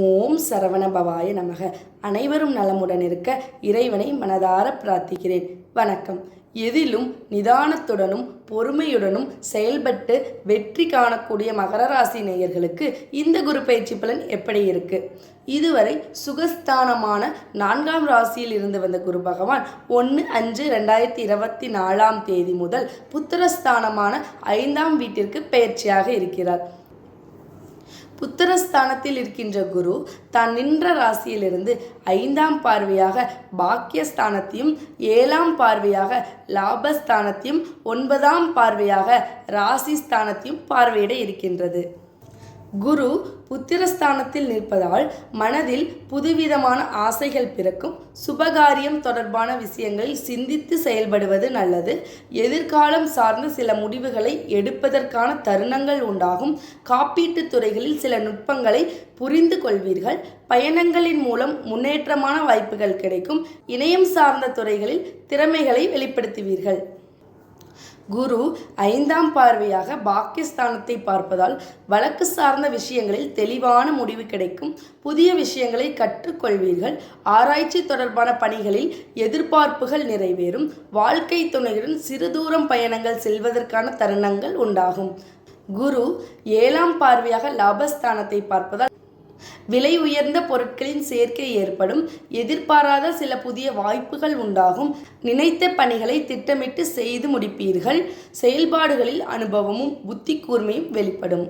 ஓம் சரவண பவாய நமக. அனைவரும் நலமுடன் இருக்க இறைவனை மனதார பிரார்த்திக்கிறேன். வணக்கம். எதிலும் நிதானத்துடனும் பொறுமையுடனும் செயல்பட்டு வெற்றி காணக்கூடிய மகர ராசி நேயர்களுக்கு இந்த குரு பயிற்சி பலன் எப்படி இருக்கு? இதுவரை சுகஸ்தானமான நான்காம் ராசியில் இருந்து வந்த குரு பகவான் ஒன்று அஞ்சு ரெண்டாயிரத்தி இருபத்தி நாலாம் தேதி முதல் புத்திரஸ்தானமான ஐந்தாம் வீட்டிற்கு பயிற்சியாக இருக்கிறார். புத்திரஸ்தானத்தில் இருக்கின்ற குரு தான் நின்ற ராசியிலிருந்து ஐந்தாம் பார்வையாக பாக்கியஸ்தானத்தையும் ஏழாம் பார்வையாக லாபஸ்தானத்தையும் ஒன்பதாம் பார்வையாக ராசி ஸ்தானத்தையும் பார்வையிட இருக்கின்றது. குரு புத்திரஸ்தானத்தில் நிற்பதால் மனதில் புதுவிதமான ஆசைகள் பிறக்கும். சுபகாரியம் தொடர்பான விஷயங்களில் சிந்தித்து செயல்படுவது நல்லது. எதிர்காலம் சார்ந்த சில முடிவுகளை எடுப்பதற்கான தருணங்கள் உண்டாகும். காப்பீட்டுத் துறைகளில் சில நுட்பங்களை புரிந்து கொள்வீர்கள். பயணங்களின் மூலம் முன்னேற்றமான வாய்ப்புகள் கிடைக்கும். இணையம் சார்ந்த துறைகளில் திறமைகளை வெளிப்படுத்துவீர்கள். குரு ஐந்தாம் பார்வையாக பாக்கியஸ்தானத்தை பார்ப்பதால் வழக்கு சார்ந்த விஷயங்களில் தெளிவான முடிவு கிடைக்கும். புதிய விஷயங்களை கற்றுக்கொள்வீர்கள். ஆராய்ச்சி தொடர்பான பணிகளில் எதிர்பார்ப்புகள் நிறைவேறும். வாழ்க்கை துணையுடன் சிறு தூரம் பயணங்கள் செல்வதற்கான தருணங்கள் உண்டாகும். குரு ஏழாம் பார்வையாக லாபஸ்தானத்தை பார்ப்பதால் விலை உயர்ந்த பொருட்களின் சேர்க்கை ஏற்படும். எதிர்பாராத சில புதிய வாய்ப்புகள் உண்டாகும். நினைத்த பணிகளை திட்டமிட்டு செய்து முடிப்பீர்கள். செயல்பாடுகளில் அனுபவமும் புத்தி கூர்மையும் வெளிப்படும்.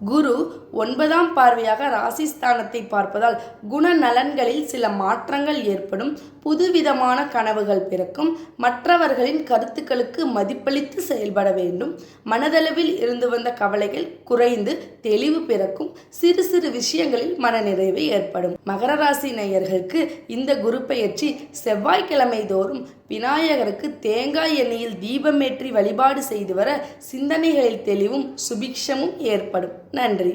குரு ஒன்பதாம் பார்வையாக ராசிஸ்தானத்தை பார்ப்பதால் குணநலன்களில் சில மாற்றங்கள் ஏற்படும். புதுவிதமான கனவுகள் பிறக்கும். மற்றவர்களின் கருத்துக்களுக்கு மதிப்பளித்து செயல்பட வேண்டும். மனதளவில் இருந்து வந்த கவலைகள் குறைந்து தெளிவு பிறக்கும். சிறு சிறு விஷயங்களில் மனநிறைவு ஏற்படும். மகர ராசி நேயர்களுக்கு இந்த குரு பெயர்ச்சி செவ்வாய்க்கிழமை தோறும் விநாயகருக்கு தேங்காய் எண்ணெயில் தீபமேற்றி வழிபாடு செய்து வர சிந்தனைகளில் தெளிவும் சுபிக்ஷமும் ஏற்படும். நன்றி.